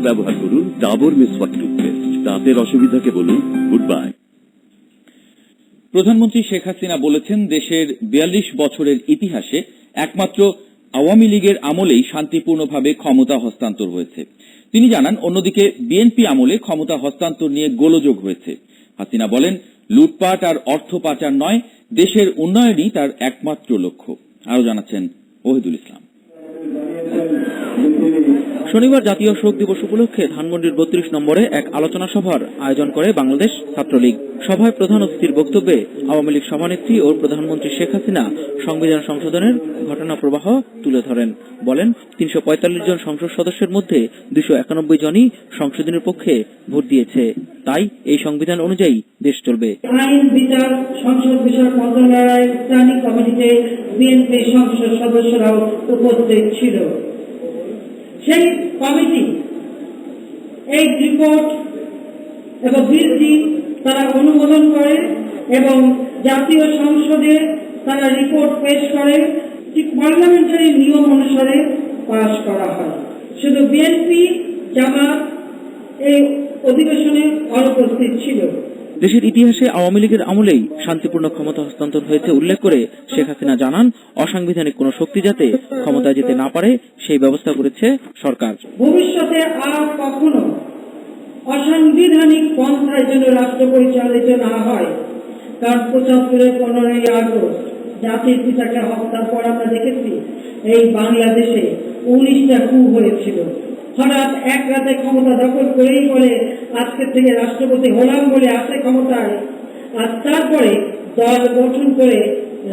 ব্যবহার করুন ডাবর মিসওয়াক টুথপেস্ট। দাঁতের অসুবিধাকে বলুন গুড বাই প্রধানমন্ত্রী শেখ হাসিনা বলেছেন, দেশের বিয়াল্লিশ বছরের ইতিহাসে একমাত্র আওয়ামী লীগের আমলেই শান্তিপূর্ণভাবে ক্ষমতা হস্তান্তর হয়েছে। তিনি জানান, অন্যদিকে বিএনপি আমলে ক্ষমতা হস্তান্তর নিয়ে গোলযোগ হয়েছে। হাসিনা বলেন, লুটপাট আর অর্থ পাচার নয়, দেশের উন্নয়নই তার একমাত্র লক্ষ্য। আরও জানাচ্ছেন ওহিদুল ইসলাম। শনিবার জাতীয় শোক দিবস উপলক্ষে ধানমন্ডির বত্রিশ নম্বরে এক আলোচনা সভার আয়োজন করে বাংলাদেশ ছাত্রলীগ। সভায় প্রধান অতিথির বক্তব্যে আওয়ামী লীগ সভানেত্রী ও প্রধানমন্ত্রী শেখ হাসিনা সংবিধান সংশোধনের ঘটনা প্রবাহ তুলে ধরেন। বলেন, তিনশো পঁয়তাল্লিশ জন সংসদ সদস্যের মধ্যে দুশো একানব্বই জনই সংশোধনের পক্ষে ভোট দিয়েছে। তাই এই সংবিধান অনুযায়ী দেশ চলবে। আইন, বিচার, সংসদ বিষয়ক মন্ত্রণালয়ের স্থায়ী কমিটিতে বিএনপি সংসদ সদস্যরাও উপস্থিত ছিল। সেই কমিটি, এই রিপোর্ট এবং বিলটি তারা অনুমোদন করে এবং জাতীয় সংসদে তারা রিপোর্ট পেশ করে, ঠিক পার্লামেন্টারি নিয়ম অনুসারে পাশ করা হয়। শুধু বিএনপি, জামাত এই অধিবেশনে অনুপস্থিত ছিল। দেশের ইতিহাসে আওয়ামী লীগের আমলেই শান্তিপূর্ণ ক্ষমতা হস্তান্তর হয়েছে উল্লেখ করে শেখ হাসিনা জানান, অসাংবিধানিক কোন শক্তি যাতে ক্ষমতায় যেতে না পারে, সেই ব্যবস্থা করেছে সরকার। ভবিষ্যতে আর কখনো অসাংবিধানিক পন্থায় যেন রাষ্ট্র পরিচালিত না হয়। কারণ পঁচাত্তরের পনেরোই আগস্ট জাতির পিতাকে হত্যার পর আমরা দেখেছি। এই বাংলাদেশে উনিশটা কু হয়েছিল। হঠাৎ এক রাতে ক্ষমতা দখল করেই বলে আজকে থেকে রাষ্ট্রপতি হলাম বলে আসে ক্ষমতায়। আর তারপরে দল গঠন করে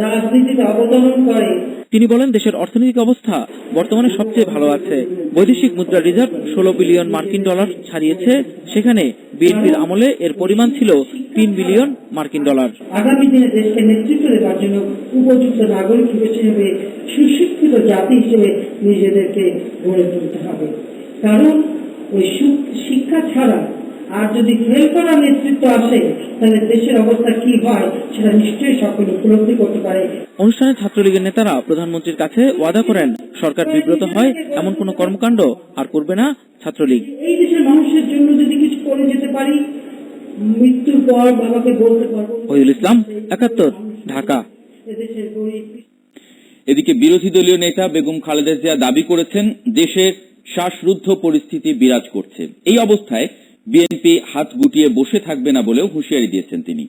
রাজনীতিতে অবদান করে। তিনি বলেন দেশের অর্থনৈতিক অবস্থা বর্তমানে সবচেয়ে ভালো আছে। বৈদেশিক মুদ্রা রিজার্ভ ষোলো বিলিয়ন মার্কিন ডলার ছাড়িয়েছে। সেখানে বিএনপির আমলে এর পরিমাণ ছিল তিন বিলিয়ন মার্কিন ডলার। আগামী দিনে দেশকে নেতৃত্ব দেওয়ার জন্য উপযুক্ত নাগরিক হিসেবে সুশিক্ষিত জাতি হিসেবে নিজেদেরকে গড়ে তুলতে হবে। কারণ ওই শিক্ষা ছাড়া আর যদি ফেল করা নেতৃত্ব আসে তাহলে দেশের অবস্থা কি হয় সেটা নিশ্চয়ই সকলে উপলব্ধি করতে পারে। অনুষ্ঠানে ছাত্রলীগের নেতারা প্রধানমন্ত্রীর কাছে ওয়াদা করেন সরকার বিব্রত হয় এমন কোনো কর্মকাণ্ড আর করবে না ছাত্রলীগ। এই দেশের মানুষের জন্য যদি কিছু করে যেতে পারি মৃত্যুর পর বাবাকে বলতে পারব। ওহিদুল ইসলাম একাত্তর ঢাকা। এদেশের গরিব এদিকে বিরোধী দলীয় নেতা বেগম খালেদা জিয়া দাবি করেছেন, দেশে শ্বাসরুদ্ধ পরিস্থিতি বিরাজ করছে। এই অবস্থায় বিএনপি হাত গুটিয়ে বসে থাকবে না বলেও হুঁশিয়ারি দিয়েছেন তিনি।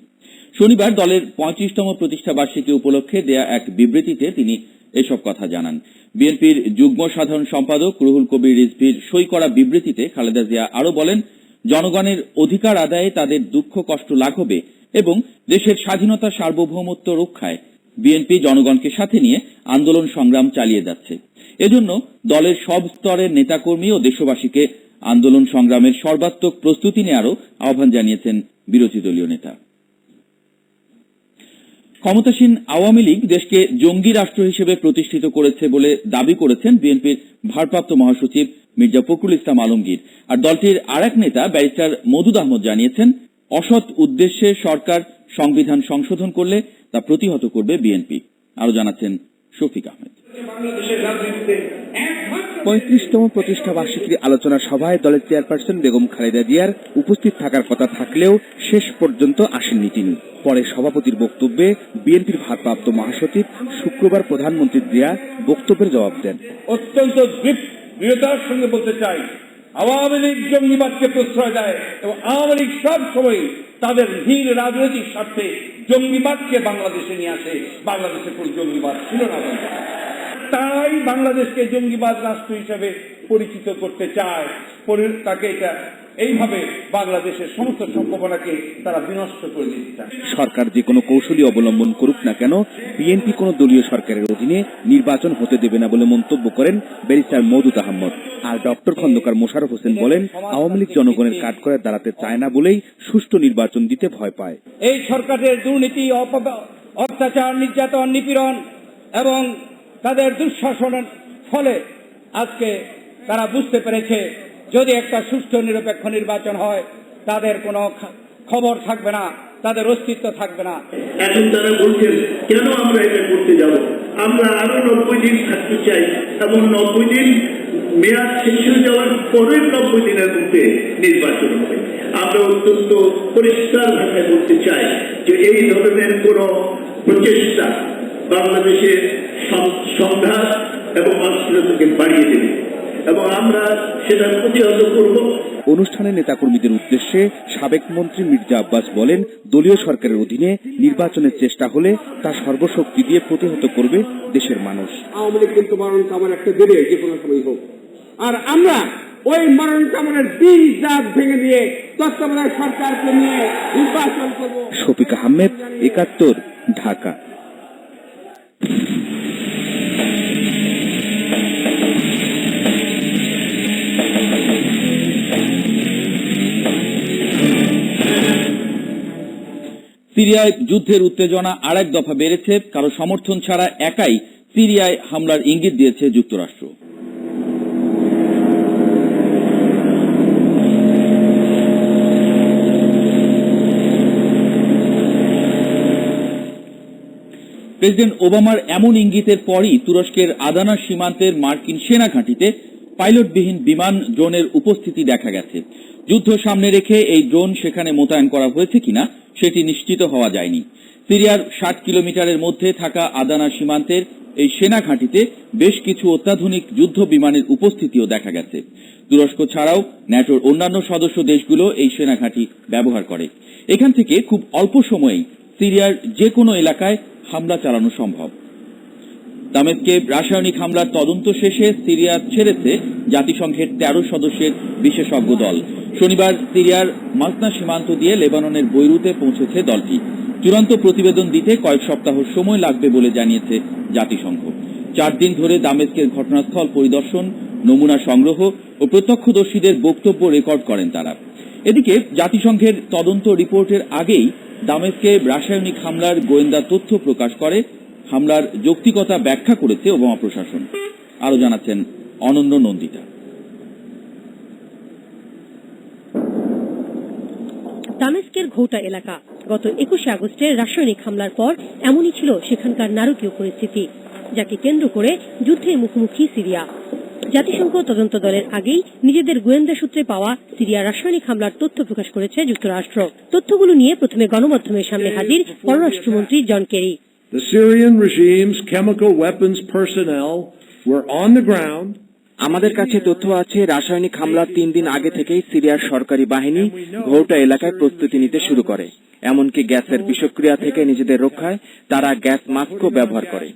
শনিবার দলের পঁয়ত্রিশতম প্রতিষ্ঠা বার্ষিকী উপলক্ষে দেয়া এক বিবৃতিতে তিনি এসব কথা জানান। বিএনপির যুগ্ম সাধারণ সম্পাদক রুহুল কবির রিজভির সই করা বিবৃতিতে খালেদা জিয়া আরও বলেন, জনগণের অধিকার আদায়ে তাদের দুঃখ কষ্ট লাঘবে এবং দেশের স্বাধীনতা সার্বভৌমত্ব রক্ষায় বিএনপি জনগণকে সাথে নিয়ে আন্দোলন সংগ্রাম চালিয়ে যাচ্ছে। এজন্য দলের সব স্তরের নেতাকর্মী ও দেশবাসীকে আন্দোলন সংগ্রামের সর্বাত্মক প্রস্তুতি নেওয়ারও আহ্বান জানিয়েছেন বিরোধী দলীয় নেতা। ক্ষমতাসীন আওয়ামী লীগ দেশকে জঙ্গি রাষ্ট্র হিসেবে প্রতিষ্ঠিত করেছে বলে দাবি করেছেন বিএনপির ভারপ্রাপ্ত মহাসচিব মির্জা ফখরুল ইসলাম আলমগীর। আর দলটির আর এক নেতা ব্যারিস্টার মদুদ আহমদ জানিয়েছেন অসৎ উদ্দেশ্যে সরকার সংবিধান সংশোধন করলে তা প্রতিহত করবে বিএনপি। আরও জানাচ্ছেন শফিক আহমেদ। পঁয়ত্রিশতম প্রতিষ্ঠা বার্ষিকীর আলোচনা সভায় দলের চেয়ারপারসন বেগম খালেদা জিয়ার উপস্থিত থাকার কথা থাকলেও শেষ পর্যন্ত আসেননি তিনি। পরে সভাপতির বক্তব্যে বিএনপির ভারপ্রাপ্ত মহাসচিব শুক্রবার প্রধানমন্ত্রী জিয়া বক্তব্যের জবাব দেন। অত্যন্ত দৃঢ়তার সঙ্গে বলতে চাই আওয়ামী লীগ জঙ্গিবাদকে প্রশ্রয় দেয় এবং আওয়ামী লীগ সব সময় তাদের ধীর রাজনৈতিক স্বার্থে জঙ্গিবাদকে বাংলাদেশে নিয়ে আসে। বাংলাদেশে কোন জঙ্গিবাদ ছিল না তাই বাংলাদেশকে জঙ্গিবাদ রাষ্ট্র হিসেবে পরিচিত করতে চায়। তাকে এটা এইভাবে বাংলাদেশের সমস্ত সম্ভাবনাকে তারা বিনষ্ট করে দিতে চায় সরকার যে কোনো কৌশলী অবলম্বন করুক না কেন বিএনপি কোনো দলীয় সরকারের অধীনে নির্বাচন হতে দেবে না বলে মন্তব্য করেন ব্যারিস্টার মৌদুদ আহমদ। আর ডক্টর খন্দকার মোশারফ হোসেন বলেন আওয়ামী লীগ জনগণের কাঠ করে দাঁড়াতে চায় না বলেই সুষ্ঠু নির্বাচন দিতে ভয় পায়। এই সরকারের দুর্নীতি অত্যাচার নির্যাতন নিপীড়ন এবং তাদের দুঃশাসনের ফলে আজকে তারা বুঝতে পেরেছে যদি একটা সুষ্ঠু নিরপেক্ষ নির্বাচন হয়, তাদের কোনো খবর থাকবে না, তাদের অস্তিত্ব থাকবে না। এখন তারা বলছেন, কেন আমরা এটা করতে যাব? আমরা আরও নব্বই দিন থাকতে চাই। এমন নব্বই দিন মেয়াদ শেষ হয়ে যাওয়ার পরের নব্বই দিনের মধ্যে নির্বাচন হবে। আমরা অত্যন্ত পরিষ্কার ভাষায় বলতে চাই যে এই ধরনের কোন প্রচেষ্টা বাংলাদেশের সংঘাত এবং অস্থিরতাকে বাড়িয়ে দেবে। এবং আমরা সেটা প্রতিহত করব। অনুষ্ঠানে নেতাকর্মীদের উদ্দেশ্যে সাবেক মন্ত্রী মির্জা আব্বাস বলেন দলীয় সরকারের অধীনে নির্বাচনের চেষ্টা হলে তা সর্বশক্তি দিয়ে প্রতিহত করবে দেশের মানুষ। আওয়ামী লীগ কিন্তু মরণ কামন একটা দেবে যে কোনো সময় হোক। আর আমরা ওই মরণ কামনের বীজ দাঁত ভেঙে দিয়ে তত্ত্বাবধায়ক সরকারকে নিয়ে নির্বাচন করব। শফিক আহমেদ একাত্তর ঢাকা। সিরিয়ায় যুদ্ধের উত্তেজনা আরেক দফা বেড়েছে, কারও সমর্থন ছাড়া একাই সিরিয়ায় হামলার ইঙ্গিত দিয়েছে যুক্তরাষ্ট্র। প্রেসিডেন্ট ওবামার এমন ইঙ্গিতের পরই তুরস্কের আদানা সীমান্তের মার্কিন সেনা ঘাঁটিতে পাইলটবিহীন বিমান ড্রোনের উপস্থিতি দেখা গেছে। যুদ্ধ সামনে রেখে এই ড্রোন সেখানে মোতায়েন করা হয়েছে কিনা, সেটি নিশ্চিত হওয়া যায়নি। সিরিয়ার ষাট কিলোমিটারের মধ্যে থাকা আদানা সীমান্তের এই সেনা ঘাঁটিতে বেশ কিছু অত্যাধুনিক যুদ্ধ বিমানের উপস্থিতিও দেখা গেছে। তুরস্ক ছাড়াও ন্যাটোর অন্যান্য সদস্য দেশগুলো এই সেনা ঘাঁটি ব্যবহার করে। এখান থেকে খুব অল্প সময়েই সিরিয়ার যে কোনো এলাকায় হামলা চালানো সম্ভব। দামেস্কে রাসায়নিক হামলার তদন্ত শেষে সিরিয়া ছেড়েছে জাতিসংঘের তেরো সদস্যের বিশেষজ্ঞ দল। শনিবার সিরিয়ার মাসনা সীমান্ত দিয়ে লেবাননের বৈরুতে পৌঁছেছে দলটি। চূড়ান্ত প্রতিবেদন দিতে কয়েক সপ্তাহ সময় লাগবে বলে জানিয়েছে জাতিসংঘ। চার দিন ধরে দামেস্কের ঘটনাস্থল পরিদর্শন, নমুনা সংগ্রহ ও প্রত্যক্ষদর্শীদের বক্তব্য রেকর্ড করেন তারা। এদিকে জাতিসংঘের তদন্ত রিপোর্টের আগেই দামেস্কে রাসায়নিক হামলার গোয়েন্দা তথ্য প্রকাশ করে হামলার যৌক্তিকতা ব্যাখ্যা করেছে ওবামা প্রশাসন। আরও জানাচ্ছেন অনন্য নন্দিতা। দামেস্কের ঘৌটা এলাকা। গত একুশে আগস্টের রাসায়নিক হামলার পর এমনই ছিল সেখানকার নারকীয় পরিস্থিতি, যাকে কেন্দ্র করে যুদ্ধের মুখোমুখি সিরিয়া। জাতিসংঘ তদন্ত দলের আগেই নিজেদের গোয়েন্দা সূত্রে পাওয়া সিরিয়া রাসায়নিক হামলার তথ্য প্রকাশ করেছে যুক্তরাষ্ট্র। তথ্যগুলো নিয়ে প্রথমে গণমাধ্যমের সামনে হাজির পররাষ্ট্রমন্ত্রী John Kerry. The Syrian regime's chemical weapons personnel were on the ground. আমাদের কাছে তথ্য আছে রাসায়নিক হামলার তিন দিন আগে থেকেই সিরিয়ার সরকারি বাহিনী ঘোরটা এলাকায় প্রস্তুতি নিতে শুরু করে। এমনকি গ্যাসের বিষক্রিয়া থেকে নিজেদের রক্ষায় তারা গ্যাস মাস্কও ব্যবহার করে।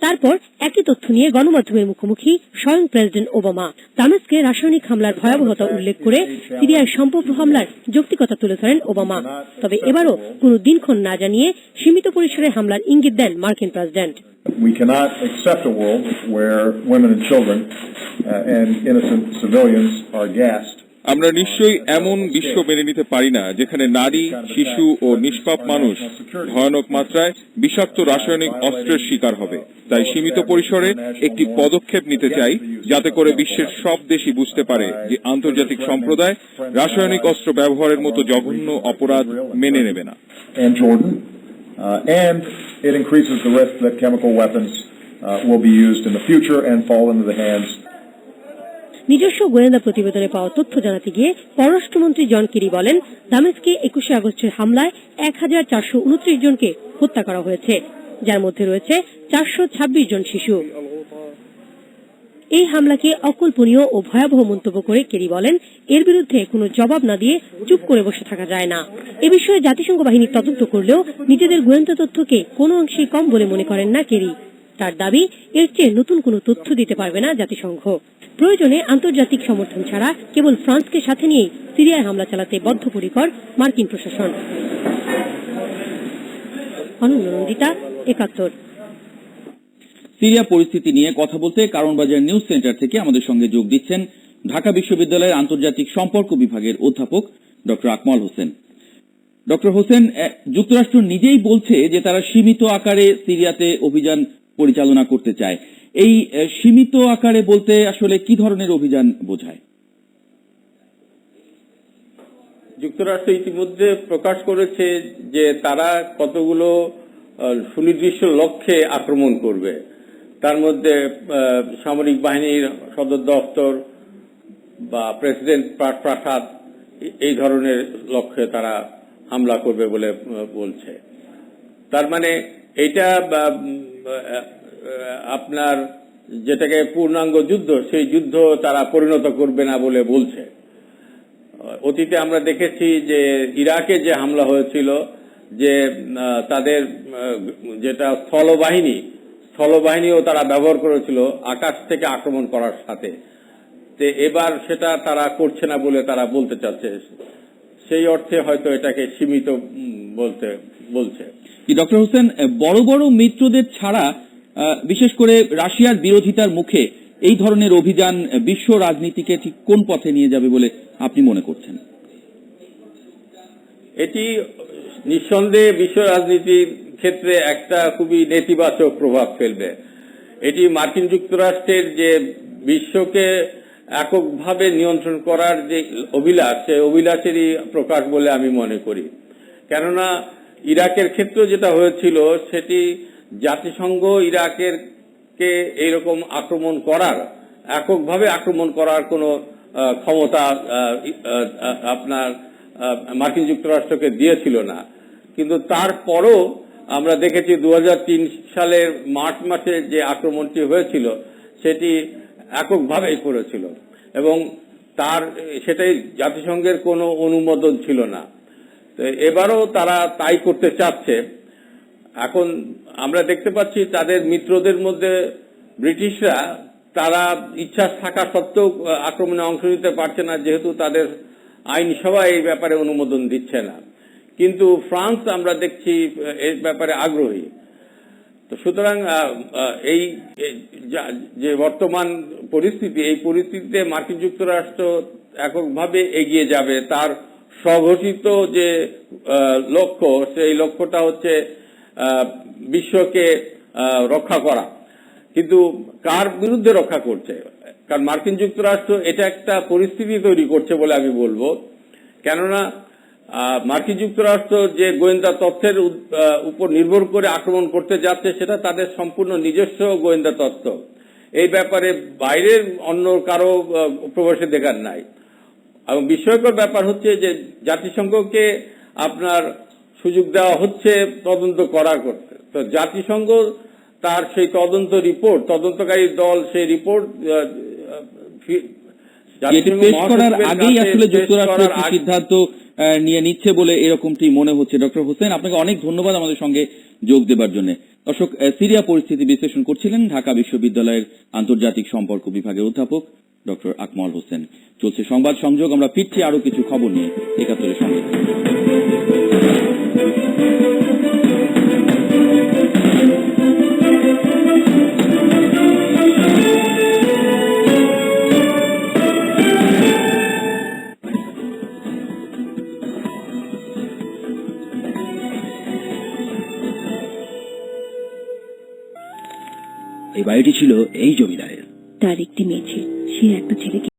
তারপর একই তথ্য নিয়ে গণমাধ্যমের মুখোমুখি স্বয়ং প্রেসিডেন্ট ওবামা দামেস্কে রাসায়নিক হামলার ভয়াবহতা উল্লেখ করে সিরিয়ার সম্ভাব্য হামলার যৌক্তিকতা তুলে ধরেন ওবামা তবে এবারও কোনো দিনক্ষণ না জানিয়ে সীমিত পরিসরে হামলার ইঙ্গিত দেন মার্কিন president We cannot accept a world where women and children uh, and innocent civilians are gassed. আমরা নিশ্চয়ই এমন বিশ্ব মেনে নিতে পারি না, যেখানে নারী, শিশু ও নিষ্পাপ মানুষ ভয়ানক মাত্রায় বিষাক্ত রাসায়নিক অস্ত্রের শিকার হবে। তাই সীমিত পরিসরে একটি পদক্ষেপ নিতে চাই, যাতে করে বিশ্বের সব দেশই বুঝতে পারে যে আন্তর্জাতিক সম্প্রদায় রাসায়নিক অস্ত্র ব্যবহারের মতো জঘন্য অপরাধ মেনে নেবে না। নিজস্ব গোয়েন্দা প্রতিবেদনে পাওয়া তথ্য জানাতে গিয়ে পররাষ্ট্রমন্ত্রী জন কেরি বলেন, দামেস্কে একুশে আগস্টের হামলায় এক হাজার চারশো উনত্রিশ জনকে হত্যা করা হয়েছে, যার মধ্যে রয়েছে চারশো ছাব্বিশ জন শিশু। এই হামলাকে অকল্পনীয় ও ভয়াবহ মন্তব্য করে কেরি বলেন, এর বিরুদ্ধে কোনো জবাব না দিয়ে চুপ করে বসে থাকা যায় না। এ বিষয়ে জাতিসংঘ বাহিনী তদন্ত করলেও নিজেদের গোয়েন্দা তথ্যকে কোনো অংশেই কম বলে মনে করেন না কেরি। তার দাবি, এর চেয়ে নতুন কোনো তথ্য দিতে পারবে না জাতিসংঘ। প্রয়োজনে আন্তর্জাতিক সমর্থন ছাড়া কেবল ফ্রান্সকে সাথে নিয়েই সিরিয়ায় হামলা চালাতে বদ্ধপরিকর মার্কিন প্রশাসন। সিরিয়া পরিস্থিতি নিয়ে কথা বলতে কারণবাজার নিউজ সেন্টার থেকে আমাদের সঙ্গে যোগ দিচ্ছেন ঢাকা বিশ্ববিদ্যালয়ের আন্তর্জাতিক সম্পর্ক বিভাগের অধ্যাপক ডক্টর আকমল হোসেন। ডক্টর হোসেন যুক্তরাষ্ট্র নিজেই বলছে যে তারা সীমিত আকারে সিরিয়াতে অভিযান পরিচালনা করতে চায়। এই সীমিত আকারে বলতে আসলে কি ধরনের অভিযান বোঝায়? যুক্তরাষ্ট্র ইতিমধ্যে প্রকাশ করেছে যে তারা কতগুলো সুনির্দিষ্ট লক্ষ্যে আক্রমণ করবে। তার মধ্যে সামরিক বাহিনীর সদর দপ্তর বা প্রেসিডেন্ট প্রাসাদ এই ধরনের লক্ষ্যে তারা হামলা করবে বলে বলছে। তার মানে এটা আপনার যেটাকে পূর্ণাঙ্গ যুদ্ধ, সেই যুদ্ধ তারা পরিণত করবে না বলে বলছে। অতীতে আমরা দেখেছি যে ইরাকে যে হামলা হয়েছিল, যে তাদের যেটা স্থলবাহিনী, স্থলবাহিনীও তারা ব্যবহার করেছিল আকাশ থেকে আক্রমণ করার সাথে। এবার সেটা তারা করছে না বলে তারা বলতে চাচ্ছে। সেই অর্থে হয়তো এটাকে সীমিত বলতে বলছে। কি ডক্টর হোসেন বড় বড় মিত্রদের ছাড়া বিশেষ করে রাশিয়ার বিরোধিতার মুখে এই ধরনের অভিযান বিশ্ব রাজনীতিকে ঠিক কোন পথে নিয়ে যাবে বলে আপনি মনে করছেন? এটি নিঃসন্দেহে বিশ্ব রাজনীতির ক্ষেত্রে একটা খুবই নেতিবাচক প্রভাব ফেলবে। এটি মার্কিন যুক্তরাষ্ট্রের যে বিশ্বকে এককভাবে নিয়ন্ত্রণ করার যে অভিলাষ, সেই অভিলাষেরই প্রকাশ বলে আমি মনে করি। কেননা, ইরাকের ক্ষেত্রে যেটা হয়েছিল, সেটি জাতিসংঘ ইরাকের কে এইরকম আক্রমণ করার, এককভাবে আক্রমণ করার কোনো ক্ষমতা আপনার মার্কিন যুক্তরাষ্ট্রকে দিয়েছিল না। কিন্তু তারপরও আমরা দেখেছি দু হাজার তিন সালের মার্চ মাসে যে আক্রমণটি হয়েছিল, সেটি এককভাবেই করেছিল। এবং তার, সেটাই জাতিসংঘের কোনো অনুমোদন ছিল না। তো এবারও তারা তাই করতে চাচ্ছে। এখন আমরা দেখতে পাচ্ছি তাদের মিত্রদের মধ্যে ব্রিটিশরা, তারা ইচ্ছা থাকা সত্ত্বেও আক্রমণে অংশ নিতে পারছে না, যেহেতু তাদের আইনসভা এই ব্যাপারে অনুমোদন দিচ্ছে না। কিন্তু ফ্রান্স, আমরা দেখছি, এর ব্যাপারে আগ্রহী। তো সুতরাং এই যা- বর্তমান পরিস্থিতি, এই পরিস্থিতিতে মার্কিন যুক্তরাষ্ট্র এককভাবে এগিয়ে যাবে, তার স্বঘোষিত যে লক্ষ্য, সেই লক্ষ্যটা হচ্ছে বিশ্বকে রক্ষা করা। কিন্তু কার বিরুদ্ধে রক্ষা করছে? কারণ মার্কিন যুক্তরাষ্ট্র এটা একটা পরিস্থিতি তৈরি করছে বলে আমি বলব। কেননা মার্কিন যুক্তরাষ্ট্র যে গোয়েন্দা তথ্যের উপর নির্ভর করে আক্রমণ করতে যাচ্ছে সেটা তাদের সম্পূর্ণ নিজস্ব গোয়েন্দা তথ্য। এই ব্যাপারে বাইরের অন্য কারও প্রবেশাধিকার নাই। এবং বিস্ময়কর ব্যাপার হচ্ছে যে জাতিসংঘকে আপনার সুযোগ দেওয়া হচ্ছে তদন্ত করার করতে। তো জাতিসংঘ তার সেই তদন্ত রিপোর্ট তদন্তকারী দল সেই রিপোর্ট এটি পেশ করার আগেই আসলে যুক্তরাষ্ট্র সিদ্ধান্ত নিয়ে নিচ্ছে বলে এরকমটি মনে হচ্ছে। ডক্টর হোসেন, আপনাকে অনেক ধন্যবাদ আমাদের সঙ্গে যোগ দেবার জন্য। দর্শক সিরিয়া পরিস্থিতি বিশ্লেষণ করছিলেন ঢাকা বিশ্ববিদ্যালয়ের আন্তর্জাতিক সম্পর্ক বিভাগের অধ্যাপক ডক্টর আকমল হোসেন। চলছে সংবাদ সংযোগ, আমরা ফিরছি আরও কিছু খবর নিয়ে একাত্তরের সঙ্গে। তার একটি মেয়ে ছিল। সে একটা ছেলেকে